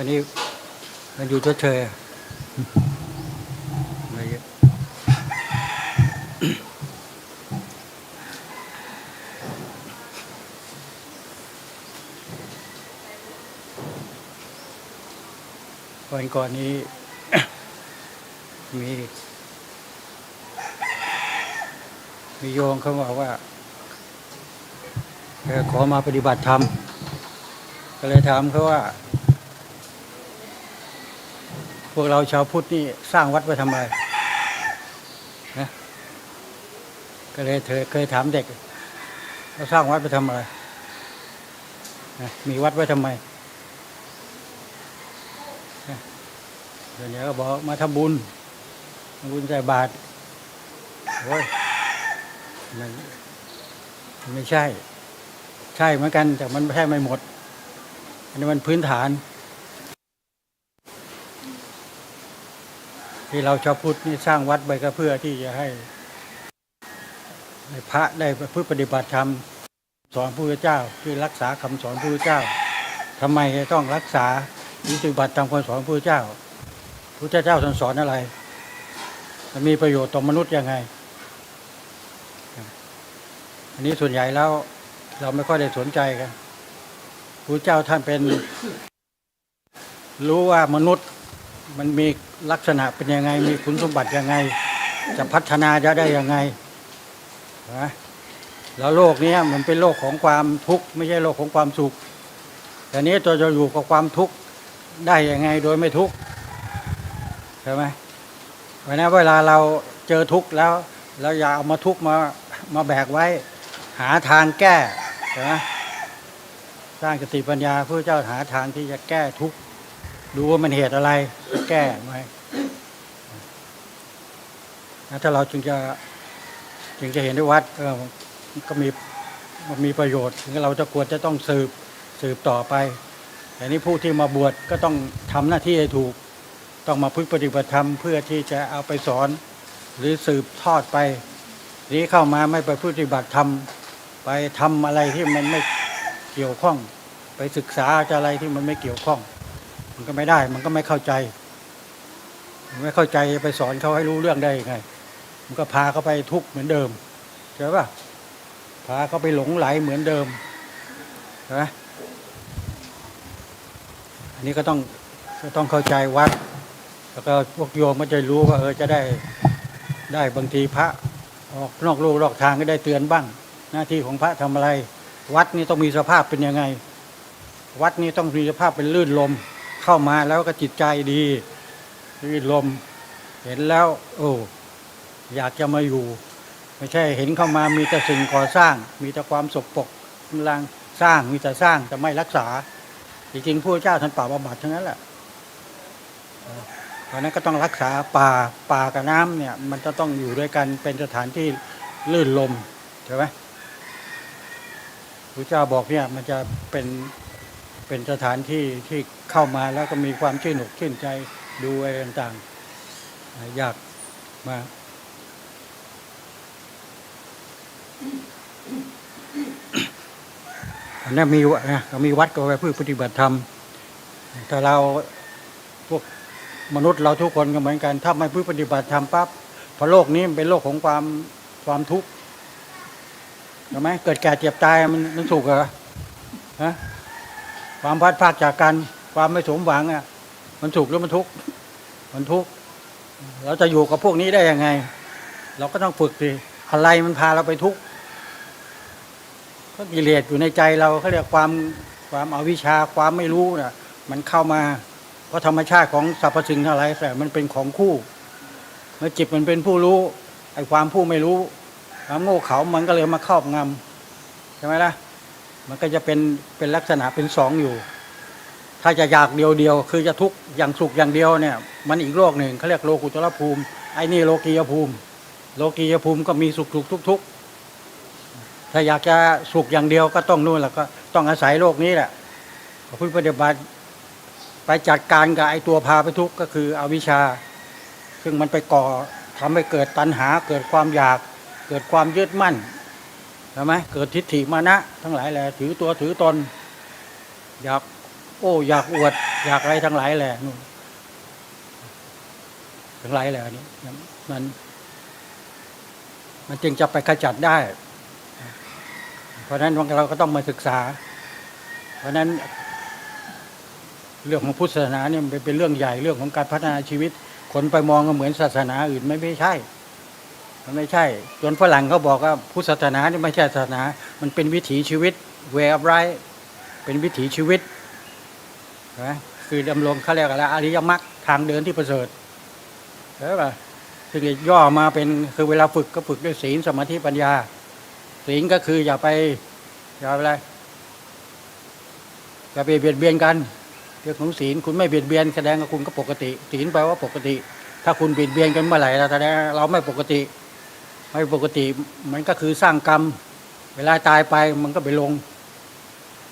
วันนี้มันอยู่เฉยๆอะไรเงี้ยวันก่อนนี้ มี มีโยมเขาบอกว่าขอมาปฏิบัติธรรมก็เลยถามเขาว่า วกเราชาวพุทธนี่สร้างวัดไว้ทำไมนะก็เลยเธอเคยถามเด็กเราสร้างวัดไปทำอะไรนะมีวัดไว้ทำไมเดี๋ยวนี้ก็บอกมาทำบุญทำบุญใส่บาตรโอ้ยมันไม่ใช่ ใช่เหมือนกันแต่มันไม่ใช่ไม่หมด อันนี้มันพื้นฐาน ที่เราชาวพุทธนี่สร้างวัดไปก็เพื่อที่จะให้ พระได้ประพฤติปฏิบัติธรรมสอนพระพุทธเจ้าที่รักษาคำสอนพระเจ้าทำไมจะต้องรักษาปฏิบัติตามคำสอนพระเจ้าพระเจ้าท่านสอนอะไรมันมีประโยชน์ต่อมนุษย์ยังไง อันนี้ส่วนใหญ่แล้วเราไม่ค่อยได้สนใจกันพระเจ้าท่านเป็น รู้ว่ามนุษย์ มันมีลักษณะเป็นยังไง มีคุณสมบัติยังไง จะพัฒนาจะได้ยังไงนะแล้วโลกนี้มันเป็นโลกของความทุกข์ไม่ใช่โลกของความสุขแต่นี้ตัวจะอยู่กับความทุกข์ได้ยังไงโดยไม่ทุกข์ใช่ไหมเพราะนั้นเวลาเราเจอทุกข์แล้วเราอย่าเอามาทุกข์มามาแบกไว้ หาทางแก้ใช่ไหมสร้างสติปัญญาเพระเจ้าหาทางที่จะแก้ทุกข์ ดูว่ามันเหตุอะไร แก้ไหมนะถ้าเราจึงจะจึงจะเห็นได้วัดเออก็มีมีประโยชน์ถึงเราจะควรจะต้องสืบสืบต่อไปแต่นี้ผู้ที่มาบวชก็ต้องทำหน้าที่ให้ถูก ต้องมาพึ่งปฏิบัติธรรมเพื่อที่จะเอาไปสอน หรือสืบทอดไป นี้เข้ามาไม่ไปปฏิบัติธรรมไปทำอะไรที่มันไม่เกี่ยวข้อง ไปศึกษาอะไรที่มันไม่เกี่ยวข้อง มันก็ไม่ได้ มันก็ไม่เข้าใจ ไม่เข้าใจไปสอนเขาให้รู้เรื่องได้ยังไง มันก็พาเขาไปทุกข์เหมือนเดิมใช่ปะพาเขาไปหลงไหลเหมือนเดิมใช่ไหมอันนี้ก็ต้องก็ต้องเข้าใจวัดแล้วก็พวกโยมก็จะรู้ว่าเออจะได้ได้บางทีพระออกนอกลูกนอกทางก็ได้เตือนบ้าง หน้าที่ของพระทำอะไร วัดนี่ต้องมีสภาพเป็นยังไง วัดนี้ต้องมีสภาพเป็นลื่นลม เข้ามาแล้วก็จิตใจดีลื่นลมเห็นแล้ว โอ้อยากจะมาอยู่ ไม่ใช่เห็นเข้ามามีแต่สิ่งก่อสร้าง มีแต่ความสกปรกกำลังสร้างมีแต่สร้างแต่ไม่รักษา จริงๆผู้เจ้าท่านป่าบำบัดทั้งนั้นแหละเพราะนั้นก็ต้องรักษาป่าป่ากับน้ำเนี่ย มันจะต้องอยู่ด้วยกันเป็นสถานที่ลื่นลมใช่ไหมพระเจ้าบอกเนี่ยมันจะเป็น เป็นสถานที่ที่เข้ามาแล้วก็มีความชื่นอกชื่นใจดูอะไรต่างๆ อยากมาอันนั้นมีวะนะเรามีวัดก็ไว้เพื่อปฏิบัติธรรมแต่เราพวกมนุษย์เราทุกคนก็เหมือนกัน ถ้าไม่เพื่อปฏิบัติธรรมปั๊บพราะโลกนี้เป็นโลกของความความทุกข์ใช่ไหมเกิดแก่เจ็บตายมันมันสุขเหรอฮะ ความพัดพากจากกัน ความไม่สมหวังอะมันสุขหรือมันทุกข์มันทุกข์เราจะอยู่กับพวกนี้ได้ยังไง เราก็ต้องฝึกสิอะไรมันพาเราไปทุกข์ก็กิเลสอยู่ในใจเราเขาเรียกความความอาวิชชาความไม่รู้น่ะ มันเข้ามาเพราะธรรมชาติของสรรพสิ่งทั้งหลายแต่มันเป็นของคู่ เมื่อจิตมันเป็นผู้รู้ไอ้ความผู้ไม่รู้ความโง่เขามันก็เลยมาครอบงำใช่ไหมล่ะ มันก็จะเป็นเป็นลักษณะเป็นสองอยู่ ถ้าจะอยากเดียวเดียว คือจะทุกข์อย่างสุขอย่างเดียวเนี่ย มันอีกโลกหนึ่งเขาเรียกโลกุตรภูมิไอ้นี่โลกียภูมิ โลกียภูมิก็มีสุขทุกข์ทุกทุกถ้าอยากจะสุขอย่างเดียวก็ต้องนู่นแหละก็ต้องอาศัยโลกนี้แหละพุทธปฏิบัติไปจัดการกับไอ้ตัวพาไปทุกข์ก็คืออวิชชา ซึ่งมันไปก่อทำให้เกิดตัณหาเกิดความอยากเกิดความยึดมั่น ช่ไหมเกิดทิฏฐิมานะ ทั้งหลายแหละถือตัวถือตน อยากโอ้อยากอวด อยากอะไรทั้งหลายแหละนู่นทั้งหลายแหละนี่มัน มันจึงจะไปขจัดได้ เพราะฉะนั้นเราก็ต้องมาศึกษา เพราะฉะนั้นเรื่องของพุทธศาสนาเนี่ยเป็นเรื่องใหญ่เรื่องของการพัฒนาชีวิต คนไปมองก็เหมือนศาสนาอื่นไม่ไม่ใช่ มันไม่ใช่ จนฝรั่งเขาบอกว่าพุทธศาสนานี่ไม่ใช่ศาสนา มันเป็นวิถีชีวิต way of life เป็นวิถีชีวิตนะคือดำรงเขาเรียกอะไรอริยมรรคทางเดินที่ประเสริฐใช่ป่ะซึ่งย่อมาเป็นคือเวลาฝึกก็ฝึกด้วยศีลสมาธิปัญญา ศีลก็คืออย่าไปอย่าอะไรอย่าไปเบียดเบียนกันเรื่องของศีลคุณไม่เบียดเบียนแสดงว่าคุณก็ปกติ ศีลแปลว่าปกติ ถ้าคุณเบียดเบียนกันเมื่อไหร่เราแสดงเราไม่ปกติ ไม่ปกติมันก็คือสร้างกรรม เวลาตายไปมันก็ไปลง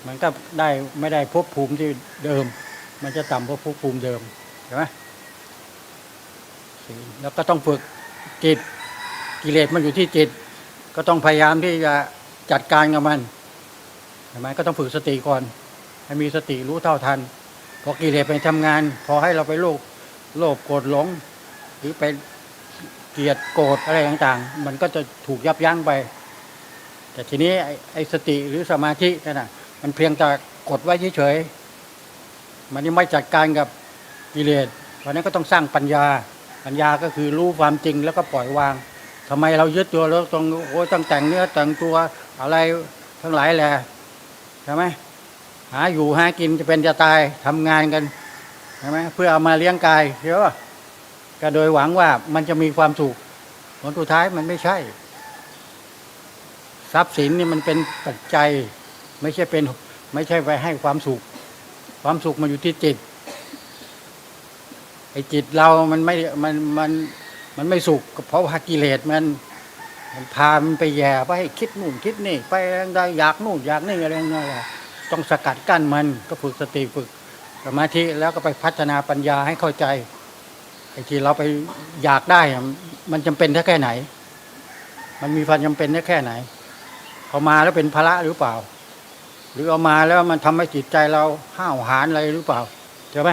มันก็ได้ไม่ได้ภพภูมิที่เดิม มันจะต่ำกว่าภพภูมิเดิมใช่ไหมแล้วก็ต้องฝึกจิตกิเลสมันอยู่ที่จิต ก็ต้องพยายามที่จะจัดการกับมันใช่ไหมก็ต้องฝึกสติก่อน ให้มีสติรู้เท่าทันพอกิเลสไปทำงาน พอให้เราไปโลภโลภโกรธหลง หรือไป เกลียดโกรธอะไรต่างๆ มันก็จะถูกยับยั้งไป แต่ทีนี้ไอ้สติหรือสมาธินั่นน่ะมันเพียงแต่กดไว้เฉยๆมันยังไม่จัดการกับกิเลสเพราะนั้นก็ต้องสร้างปัญญา ปัญญาก็คือรู้ความจริงแล้วก็ปล่อยวางทำไมเรายึดตัวแล้วต้องโอ้ยต้องแต่งเนื้อแต่งตัวอะไรทั้งหลายแหละใช่ไหมหาอยู่หากินจะเป็นจะตายทำงานกันใช่ไหมเพื่อเอามาเลี้ยงกายใช่ป่ะ ก็โดยหวังว่ามันจะมีความสุขผลสุดท้ายมันไม่ใช่ ทรัพย์สินนี่มันเป็นปัจจัย ไม่ใช่เป็นไม่ใช่ไปให้ความสุข ความสุขมันอยู่ที่จิตไอ้จิตเรามันไม่มันมันมันไม่สุขเพราะว่ากิเลสมันมันพามันไปแย่ไปคิดนู่นคิดนี่ ไปอะไรอยากนู่นอยากนี่อะไรนั่นแหละต้องสกัดกั้นมันก็ฝึกสติฝึกสมาธิแล้วก็ไปพัฒนาปัญญาให้เข้าใจ ไอ้ที่เราไปอยากได้มันจำเป็นแค่ไหน มันมีความจำเป็นแค่ไหนเอามาแล้วเป็นภาระหรือเปล่า หรือเอามาแล้วมันทำให้จิตใจเราห้าวหาญอะไรหรือเปล่าใช่ไหม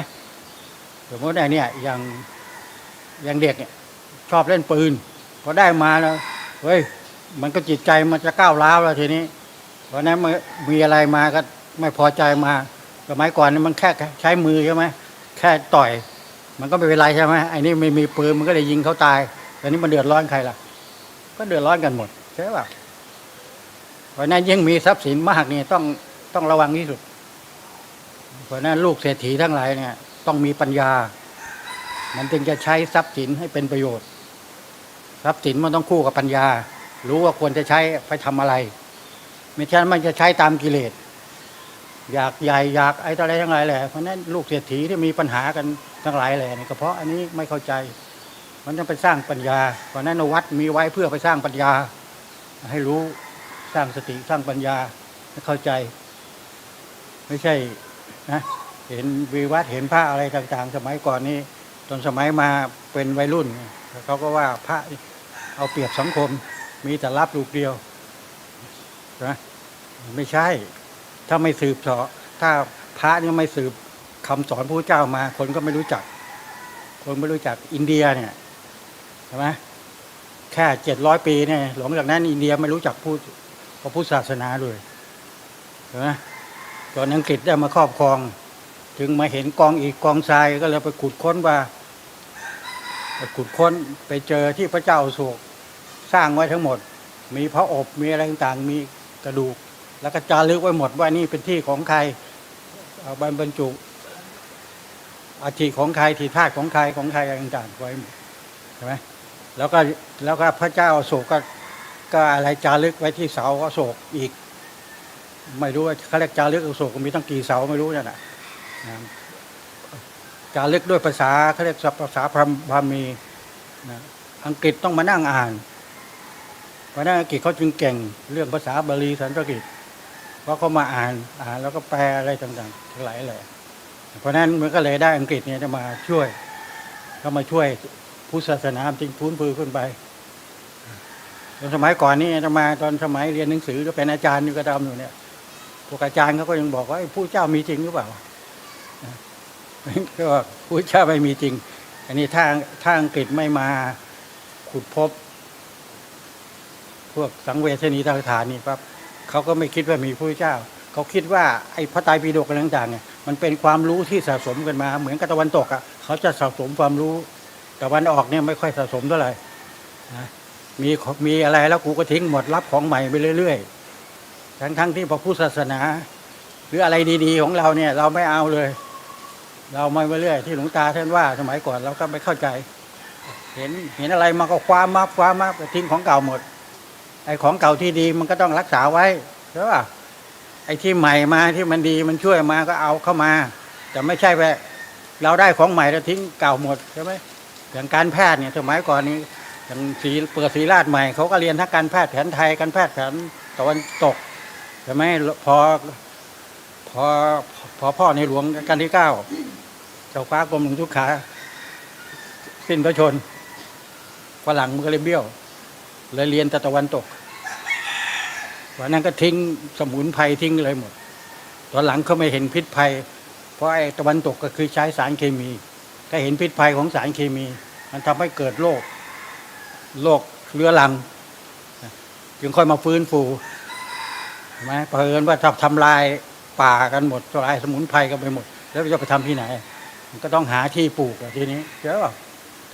สมมติไอ้เนี่ยอย่างอย่างเด็กเนี่ยชอบเล่นปืนพอได้มาแล้วเฮ้ยมันก็จิตใจมันจะก้าวร้าวแล้วทีนี้เพราะนั้นมีอะไรมาก็ไม่พอใจมาสมัยก่อนนี่มันแค่ใช้มือใช่ไหมแค่ต่อย มันก็ไม่เป็นไรใช่ไหมไอ้นี่ไม่มีปืนมันก็เลยยิงเขาตายแต่นี้มันเดือดร้อนใครล่ะ ก็เดือดร้อนกันหมดใช่ป่ะเพราะนั้นยิ่งมีทรัพย์สินมากนี่ต้องต้องระวังที่สุด เพราะนั้นลูกเศรษฐีทั้งหลายเนี่ย ต้องมีปัญญา มันจึงจะใช้ทรัพย์สินให้เป็นประโยชน์ ทรัพย์สินมันต้องคู่กับปัญญา รู้ว่าควรจะใช้ไปทำอะไร ไม่ใช่มันจะใช้ตามกิเลส อยากใหญ่อยากไอ้อะไรทั้งหลายแหละเพราะนั้นลูกเศรษฐีที่มีปัญหากันทั้งหลายแหละนี่ก็เพราะอันนี้ไม่เข้าใจ มันต้องไปสร้างปัญญา เพราะฉะนั้นวัดมีไว้เพื่อไปสร้างปัญญา ให้รู้สร้างสติสร้างปัญญาให้เข้าใจ ไม่ใช่นะเห็นวิวัฒน์เห็นพระอะไรต่างๆ สมัยก่อนนี้ตอนสมัยมาเป็นวัยรุ่นเขาก็ว่าพระเอาเปรียบสังคมมีแต่รับลูกเดียวนะไม่ใช่ ถ้าไม่สืบเสาะถ้าพระนี่ไม่สืบคำสอนพระเจ้ามา คนก็ไม่รู้จัก คนไม่รู้จักอินเดียเนี่ยใช่ไหมแค่เจ็ดร้อยปีเนี่ยหลังจากนั้นอินเดียไม่รู้จักพูดพระพุทธศาสนาเลยใช่ไหมตอนอังกฤษได้มาครอบครอง ถึงมาเห็นกองอีกกองทรายก็เลยไปขุดค้นว่าไปขุดค้นไปเจอที่พระเจ้าอโศกสร้างไว้ทั้งหมด มีพระอบมีอะไรต่างๆมีกระดูก แล้วก็จารึกไว้หมดว่านี่เป็นที่ของใครเอาบรรจุอาทิของใครที่ธาตุของใครของใครอะไรต่างๆไว้ใช่ไหมแล้วก็แล้วก็พระเจ้าโศกก็ก็อะไรจารึกไว้ที่เสาอโศกอีก ไม่รู้ว่าเขาเรียกจารึกโศกมีตั้งกี่เสาไม่รู้นั่นแหละนะจารึกด้วยภาษาเขาเรียกภาษาพรมพราหมีนะอังกฤษต้องมานั่งอ่านเพราะฉะนั้นอังกฤษเขาจึงเก่งเรื่องภาษาบาลีสันสกฤต เพราะเขามาอ่านอ่านแล้วก็แปลอะไรต่างๆทั้งหลายแหละเพราะฉะนั้นมันก็เลยได้อังกฤษเนี่ยจะมาช่วยก็มาช่วยพุทธศาสนาจริงพื้นพือขึ้นไปตอนสมัยก่อนนี่จะมาตอนสมัยเรียนหนังสือก็เป็นอาจารย์อยู่ก็ทำอยู่เนี่ยพวกอาจารย์เขาก็ยังบอกว่าผู้เจ้ามีจริงหรือเปล่าก็พุทธเจ้าไม่มีจริง อันนี้ถ้าถ้าอังกฤษไม่มาขุดพบ พวกสังเวชนีทางฐานนี่ปั๊บ เขาก็ไม่คิดว่ามีพระเจ้า เขาคิดว่าไอ้พระไตรปิฎกอะไรต่างๆเนี่ยมันเป็นความรู้ที่สะสมกันมา เหมือนกับตะวันตกอะเขาจะสะสมความรู้ตะวันออกเนี่ยไม่ค่อยสะสมเท่าไหร่นะมีมีอะไรแล้วกูก็ทิ้งหมดรับของใหม่ไปเรื่อยๆ ทั้งทั้งๆที่พระพุทธศาสนา หรืออะไรดีๆของเราเนี่ย เราไม่เอาเลย เราไม่ไปเรื่อยที่หลวงตาท่านว่าสมัยก่อนเราก็ไม่เข้าใจ เห็นเห็นอะไรมาก็คว้ามาคว้ามาไปทิ้งของเก่าหมด ไอ้ของเก่าที่ดีมันก็ต้องรักษาไว้ใช่ป่ะไอ้ที่ใหม่มาที่มันดีมันช่วยมาก็เอาเข้ามา แต่ไม่ใช่ว่าเราได้ของใหม่แล้วทิ้งเก่าหมดใช่ไหมอย่างการแพทย์เนี่ยสมัยก่อนนี้อย่างสีเปิดศรีราชใหม่เขาก็เรียนทั้งการแพทย์แผนไทยการแพทย์แผนตะวันตกใช่ไหมพอพอพอพ่อในหลวงกันที่เก้าเจ้าฟ้ากรมหลวงทุกขา สิ้นพระชนฝรั่งมันก็เลยเบี้ยว เลยเรียนแต่ตะวันตกวันนั้นก็ทิ้งสมุนไพรทิ้งเลยหมด ตอนหลังเขาไม่เห็นพิษภัย เพราะไอ้ตะวันตกก็คือใช้สารเคมี ก็เห็นพิษภัยของสารเคมี มันทำให้เกิดโรคโรคเรื้อรัง จึงค่อยมาฟื้นฟูเห็นไหมเผอิญว่าทำทำลายป่ากันหมดทำลายสมุนไพรกันไปหมด แล้วจะไปทำที่ไหน มันก็ต้องหาที่ปลูกทีนี้เจ้า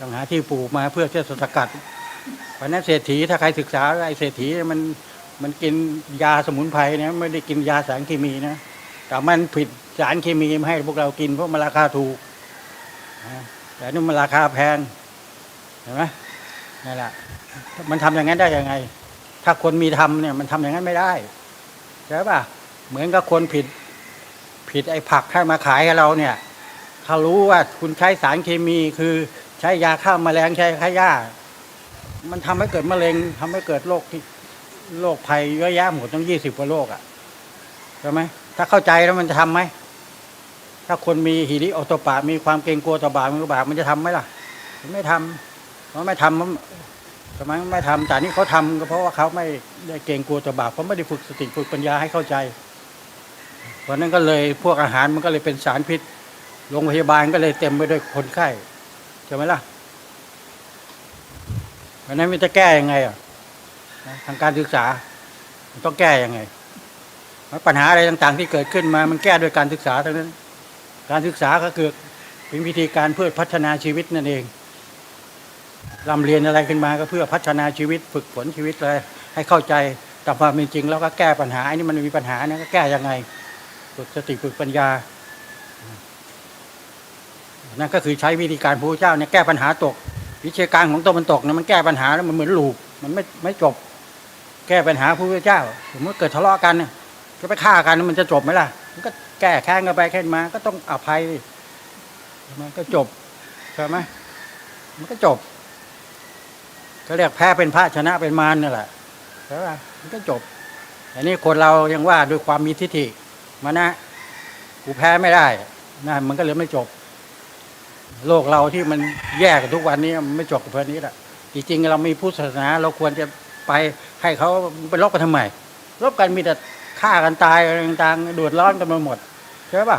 ต้องหาที่ปลูกมาเพื่อที่จะสกัด เพราะนั้นเศรษฐีถ้าใครศึกษาไอ้เศรษฐีมันมันกินยาสมุนไพรนะไม่ได้กินยาสารเคมีนะแต่มันผิดสารเคมีมาให้พวกเรากินเพราะมันราคาถูกนะแต่นี่มันราคาแพงเห็นไหมนั่นแหละมันทำอย่างนั้นได้ยังไง ถ้าคนมีทำเนี่ยมันทำอย่างนั้นไม่ได้ใช่ป่ะเหมือนกับคนผิดผิดไอ้ผักให้มาขายให้เราเนี่ยถ้ารู้ว่าคุณใช้สารเคมีคือใช้ยาฆ่าแมลงใช้ฆ่าหญ้า มันทำให้เกิดมะเร็งทำให้เกิดโรคที่โรคภัยเยอะแยะหมดตั้งยี่สิบกว่าโรคอะใช่ไหมถ้าเข้าใจแล้วมันจะทำไหมถ้าคนมีหิริโอตปปะมีความเกรงกลัวต่อบาปมันก็บาปมันจะทำไหมล่ะ มันไม่ทำมันไม่ทำมันทำไมไม่ทำแต่นี่เขาทำก็เพราะว่าเขาไม่ได้เกรงกลัวต่อบาปเขาไม่ได้ฝึกสติฝึกปัญญาให้เข้าใจเพราะนั้นก็เลยพวกอาหารมันก็เลยเป็นสารพิษโรงพยาบาลก็เลยเต็มไปด้วยคนไข้ใช่ไหมล่ะ ราะนั้นมันจะแก้ยังไงอะทางการศึกษามันต้องแก้ยังไง ปัญหาอะไรต่างๆ ที่เกิดขึ้นมามันแก้โดยการศึกษาทั้งนั้น การศึกษาก็คือเป็นวิธีการเพื่อพัฒนาชีวิตนั่นเองรำเรียนอะไรขึ้นมาก็เพื่อพัฒนาชีวิต ฝึกฝนชีวิตเลยให้เข้าใจแตามความเป็นจริงแล้วก็แก้ปัญหาอันนี้มันมีปัญหาเนี่ยก็แก้ยังไงฝึกสติฝึกปัญญานั่นก็คือใช้วิธีการพระเจ้าเนี่ยแก้ปัญหาตก วิชาการของตะวันตกเนี่ยมันแก้ปัญหาแล้วมันเหมือนลูปมันไม่ไม่จบ แก้ปัญหาพระพุทธเจ้าสมมติเกิดทะเลาะกันเนี่ยจะไปฆ่ากันมันจะจบไหมล่ะ มันก็แก้แค้นกันไปแค้นมา ก็ต้องอภัยมันก็จบใช่ไหมมันก็จบก็เรียกแพ้เป็นพระชนะเป็นมารนี่แหละใช่ป่ะมันก็จบอันนี้คนเรายังว่าด้วยความมีทิฏฐิมานะกูแพ้ไม่ได้นะมันก็เลยไม่จบ โลกเราที่มันแย่กันทุกวันนี้มันไม่จบกับเพื่อนนี้แหละจริงๆเรามีพุทธศาสนา เราควรจะไปให้เขาไปลบกันทำไมลบกันมีแต่ฆ่ากันตายต่างๆดือดร้อนกันมาหมดใช่ป่ะ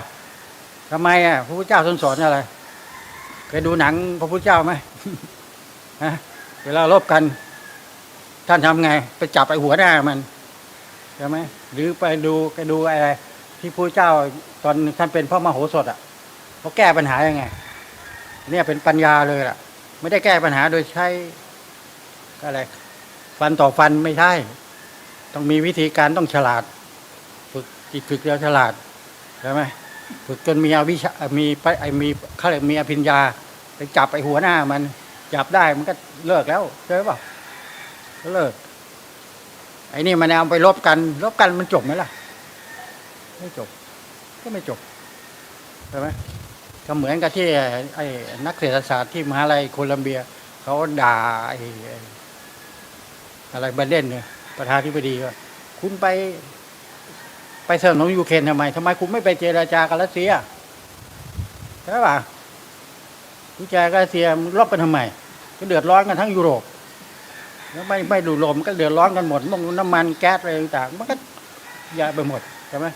ทำไมอะพระพุทธเจ้าสอนอะไรเคยดูหนังพระพุทธเจ้าไหมฮะเวลาลบกัน ท่านทำไง ไปจับไอ้หัวหน้ามันใช่ไหมหรือไปดูไปดูอะไรที่พระพุทธเจ้าตอนท่านเป็นพระมโหสถอะเขาแก้ปัญหายังไง เนี่ยเป็นปัญญาเลยล่ะ ไม่ได้แก้ปัญหาโดยใช้อะไรฟันต่อฟันไม่ใช่ ต้องมีวิธีการต้องฉลาด ฝึกจิตฝึกแล้วฉลาดใช่ไหมฝึกจนมีอวิชามีไอมีเขาเรียกมีอภิญญาไปจับไอหัวหน้ามัน จับได้มันก็เลิกแล้วใช่ป่ะก็เลิกไอ้นี่มันเอาไปลบกันลบกันมันจบไหมล่ะ ไม่จบ ก็ไม่จบใช่ไหม ก็เหมือนกับที่ไอ้นักเศรษฐศาสตร์ที่มหาลัยโคลัมเบียเขาด่าไอ้อะไรบันเดนเนี่ยประธานาธิบดีว่าคุณไป ไปสนับสนุนยูเครนทำไมทำไมคุณไม่ไปเจราจากับรัสเซียใช่ป่ะคุณแจกับรัสเซียรบกันทำไม ก็เดือดร้อนกันทั้งยุโรปแล้วไม่ไม่ดูลมก็เดือดร้อนกันหมดมงน้ำมันแก๊สอะไรต่างๆมันก็ยาไปหมดใช่ไหม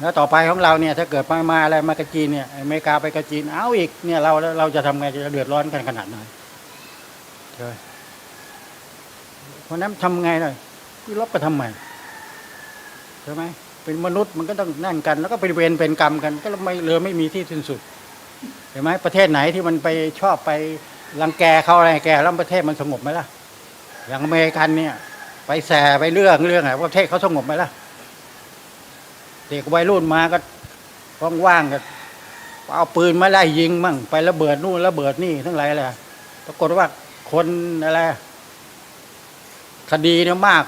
แล้วต่อไปของเราเนี่ยถ้าเกิดมามาอะไรมากระจีนเนี่ยอเมริกาไปกระจีนเอาอีกเนี่ยเราเราจะทำไงจะเดือดร้อนกันขนาดไหนใช่ไหมเพราะนั้นทำไงหน่อยพี่ลบไปทำไมใช่ไหมเป็นมนุษย์มันก็ต้องนั่นกัน แล้วก็เป็นเวรเป็นกรรมกัน ก็ไม่เรือไม่มีที่สิ้นสุดเห็นไหมประเทศไหนที่มันไปชอบไปรังแกเขาอะไรแกแล้วประเทศมันสงบไหมล่ะ อย่างอเมริกันเนี่ย ไปแส่ไปเรื่องเรื่องอะไรประเทศเขาสงบไหมล่ะเด็กวัยรุ่นมาก็ว่างๆก็เอาปืนมาไล่ยิงมั่งไประเบิดนู่นระเบิดนี่ทั้งหลายแหละปรากฏว่าคนอะไรคดีเนี่ยมาก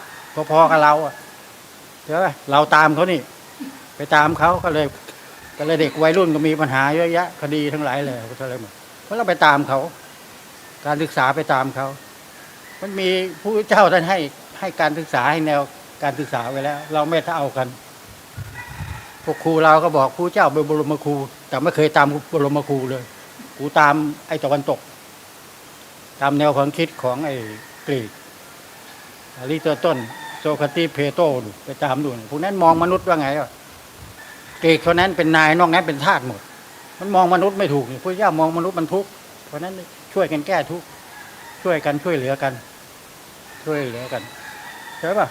พอๆกับเราอะใช่ไหมเราตามเขานี่ ไปตามเขาก็เลยก็เลยเด็กวัยรุ่นก็มีปัญหาเยอะแยะ คดีทั้งหลายเลยก็เลยหมดเพราะเราไปตามเขา การศึกษาไปตามเขา มันมีผู้เจ้าท่านให้ให้การศึกษาให้แนวการศึกษาไว้แล้ว เราไม่ถ้าเอากัน พวกครูเราก็บอกครูเจ้าเป็นบรมครู แต่ไม่เคยตามบรมครูเลย กูตามไอ้ตะวันตก ตามแนวความคิดของไอ้กรีกอริสโตเติลโซคราติเพโตดูไปตามดูพวกนั้นมองมนุษย์ว่าไงอะกรีกคนนั้นเป็นนายนอกนั้นเป็นทาสหมด มันมองมนุษย์ไม่ถูกพระเจ้ามองมนุษย์มันทุกข์เพราะนั้นช่วยกันแก้ทุกข์ช่วยกันช่วยเหลือกัน ช่วยเหลือกันใช่ป่ะ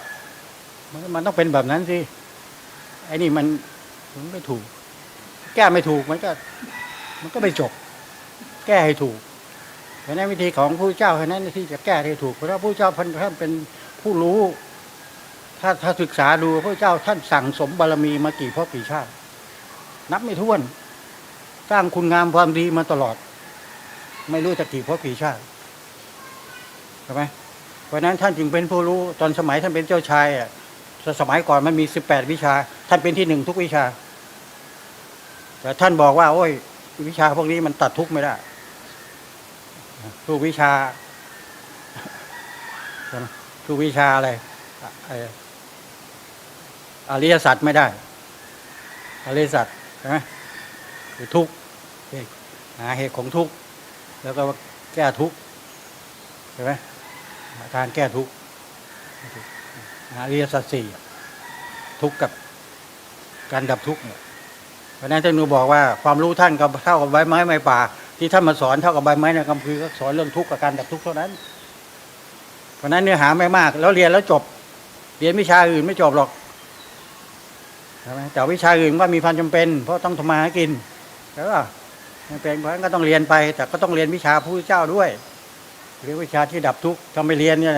มันมันต้องเป็นแบบนั้นสิไอ้นี่มัน มันไม่ถูก แก้ไม่ถูกมันก็ มันก็ไม่จบ แก้ให้ถูกเพราะนั้นวิธีของผู้เจ้าแค่นั้นที่จะแก้ให้ถูกเพราะว่าผู้เจ้าท่านท่านเป็นผู้รู้ ถ้าถ้าศึกษาดูพระเจ้าท่านสั่งสมบารมีมากี่พ่อกี่ชาติ นับไม่ถ้วนสร้างคุณงามความดีมาตลอด ไม่รู้จะกี่พ่อกี่ชาติใช่ไหมเพราะนั้นท่านจึงเป็นผู้รู้ตอนสมัยท่านเป็นเจ้าชายอะสมัยก่อนมันมีสิบแปดวิชา ท่านเป็นที่หนึ่งทุกวิชา แต่ท่านบอกว่า โอ้ย วิชาพวกนี้มันตัดทุกข์ไม่ได้ทุกวิชาทุกวิชาอะไรอริยสัจไม่ได้อริยสัจใช่ไหมคือทุกข์หาเหตุของทุกข์แล้วก็แก้ทุกข์ใช่ไหมการแก้ทุกข์อริยสัจสี่ทุกข์กับการดับทุกข์เนี่ย ราะนั้นท่านหนูบอกว่าความรู้ท่านก็เท่ากับใบไม้ไม้ป่า ที่ท่านมาสอนเท่ากับใบไม้ในคัมภีร์ก็สอนเรื่องทุกข์กับการดับทุกข์เท่านั้น เพราะนั้นเนื้อหาไม่มาก แล้วเรียนแล้วจบ เรียนวิชาอื่นไม่จบหรอกใช่ไหมแต่วิชาอื่นก็มีความจำเป็น เพราะต้องทำมาหากินแล้วก็ไม่เป็นเพราะฉะนั้นก็ต้องเรียนไป แต่ก็ต้องเรียนวิชาพระเจ้าด้วยเรียนวิชาที่ดับทุกข์ถ้าไม่เรียนเนี่ย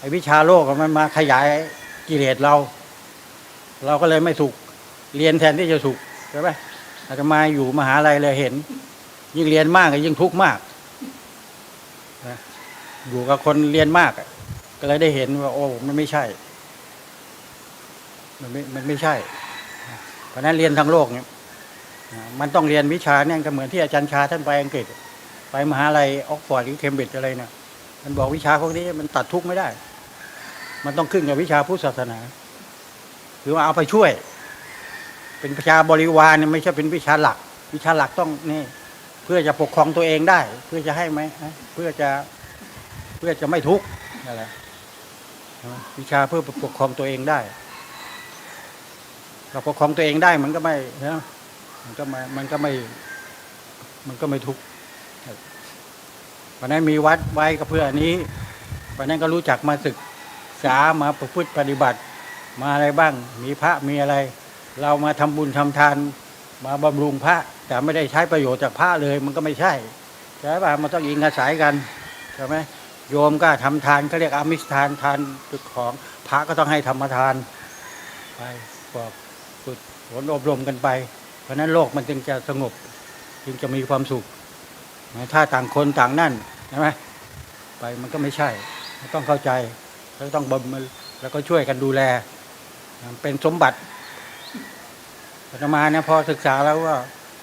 ไอ้วิชาโลกมันมาขยายกิเลสเรา เราก็เลยไม่ถูกเรียนแทนที่จะถูกใช่ไหมอาตมาอยู่มหาลัยเลยเห็น ยิ่งเรียนมากก็ยิ่งทุกข์มากนะอยู่กับคนเรียนมากก็เลยได้เห็นว่า โอ้มันไม่ใช่ มันไม่มันไม่ใช่ เพราะนั้นเรียนทางโลกเนี่ยมันต้องเรียนวิชาเนี่ยก็เหมือนที่อาจารย์ชาท่านไปอังกฤษ ไปมหาลัยออกฟอร์ดหรือเคมบริดจ์อะไรเนี่ยมันบอกวิชาพวกนี้มันตัดทุกข์ไม่ได้ มันต้องขึ้นกับวิชาพุทธศาสนา หรือว่าเอาไปช่วย เป็นวิชาบริวารเนี่ยไม่ใช่เป็นวิชาหลัก วิชาหลักต้องนี่ เพื่อจะปกครองตัวเองได้ เพื่อจะให้ไหมเพื่อจะเพื่อจะไม่ทุกข์นั่นแหละวิชาเพื่อปกครองตัวเองได้เราปกครองตัวเองได้มันก็ไม่นะมันก็ไม่มันก็ไม่ มันก็ไม่ทุกข์วันนั้นมีวัดไว้ก็เพื่ออันนี้วันนั้นก็รู้จักมาศึกษามาประพฤติปฏิบัติ มาอะไรบ้าง มีพระมีอะไร เรามาทำบุญทำทานมาบำรุงพระ แต่ไม่ได้ใช้ประโยชน์จากพระเลย มันก็ไม่ใช่ใช่ป่ะมันต้องอิงอาศัยกันใช่ไหมโยมก็ทำทานเขาเรียกอามิสทานทานฝึกของพระก็ต้องให้ธรรมทานไปบอกฝึกฝนอบรมกันไป เพราะนั้นโลกมันจึงจะสงบ จึงจะมีความสุขถ้าต่างคนต่างนั่นใช่ไหมไปมันก็ไม่ใช่ต้องเข้าใจแล้วต้องบำรุงแล้วก็ช่วยกันดูแล เป็นสมบัติ อาตมาเนี่ยพอศึกษาแล้วว่า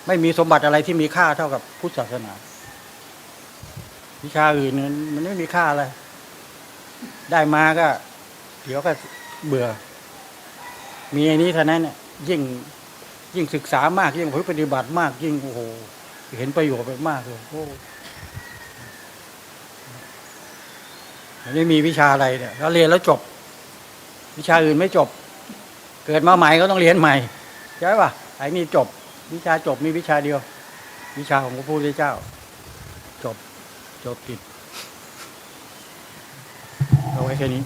ไม่มีสมบัติอะไรที่มีค่าเท่ากับพุทธศาสนา วิชาอื่นมันไม่มีค่าอะไร ได้มาก็ เดี๋ยวก็เบื่อ มีอันนี้เท่านั้นเนี่ยยิ่งยิ่งศึกษามากยิ่งปฏิบัติมากยิ่งโอ้โหเห็นประโยชน์ไปมากเลยโอ้มันไม่มีวิชาอะไรเนี่ยแล้วเรียนแล้วจบ วิชาอื่นไม่จบ เกิดมาใหม่ก็ต้องเรียนใหม่ ใช่ป่ะไอ้นี่จบ วิชาจบมีวิชาเดียว วิชาของพระพุทธเจ้า จบจบกิจเอาไว้แค่นี้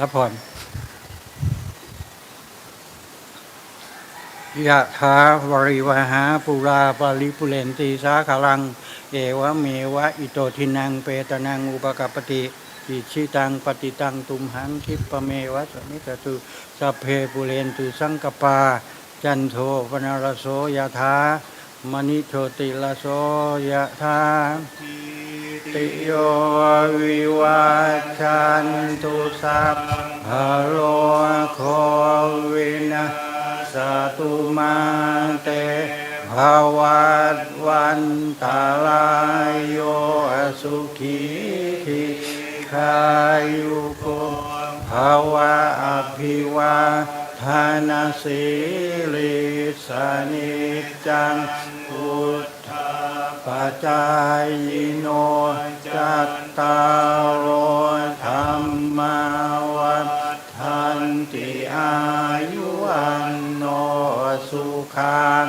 รับพรยะถาวริวหาปุราปาริปุเรนตีสาคาลัง เอวะเมวะอิโตทินังเปตนังอุปกปปติอิชิตังปฏิตังตุมหังคิปะเมวะสมิจตุสัพเพปุเรนตุสังกปา จันโทปนารโสยะถามณิโชติลโสยะถาติโยวิวัชชันตุสัพพโลโควินาสตุมาเต ภาวัตวันตาลายโยสุขีทิขายุโกภาวะอภิวาทานาสิลิสานิจังพุทธปัจจายโนจัตตารโอธรรมาวัฏทันติอายุวันโนสุขัง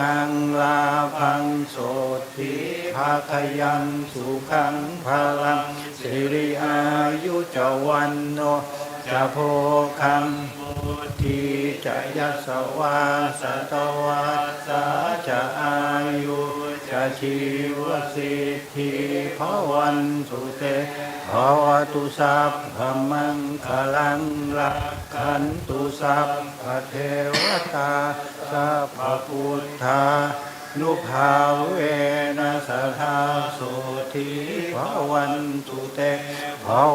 นังลาพังโสติภาคยังสุขังพลังสิริอายุจวันโน จะโพคังพุทิจะยัสวาสตวาสาจะอายุจะชีวสิทธิภวันสุเตภวตุสัพพมังคลังลักขันตุสัพพเทวตาสัพพุทธานุภาเวนะสทธาโสธิภวันตุเต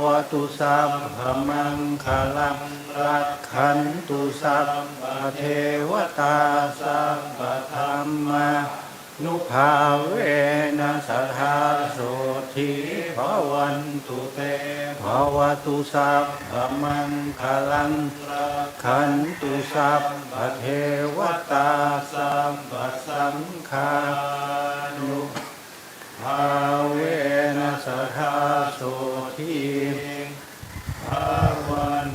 วตุสัพพมังคลังรักขันตุสัพพเทวตาสัพพธรรมานุภาเวนะสัทธาโสธิภวันตุเตภวตุสัพพมังคลังรักขันตุสัพพเทวตาสัพพสังฆานุ ภาเวนะสัทธาโสทีภาวัน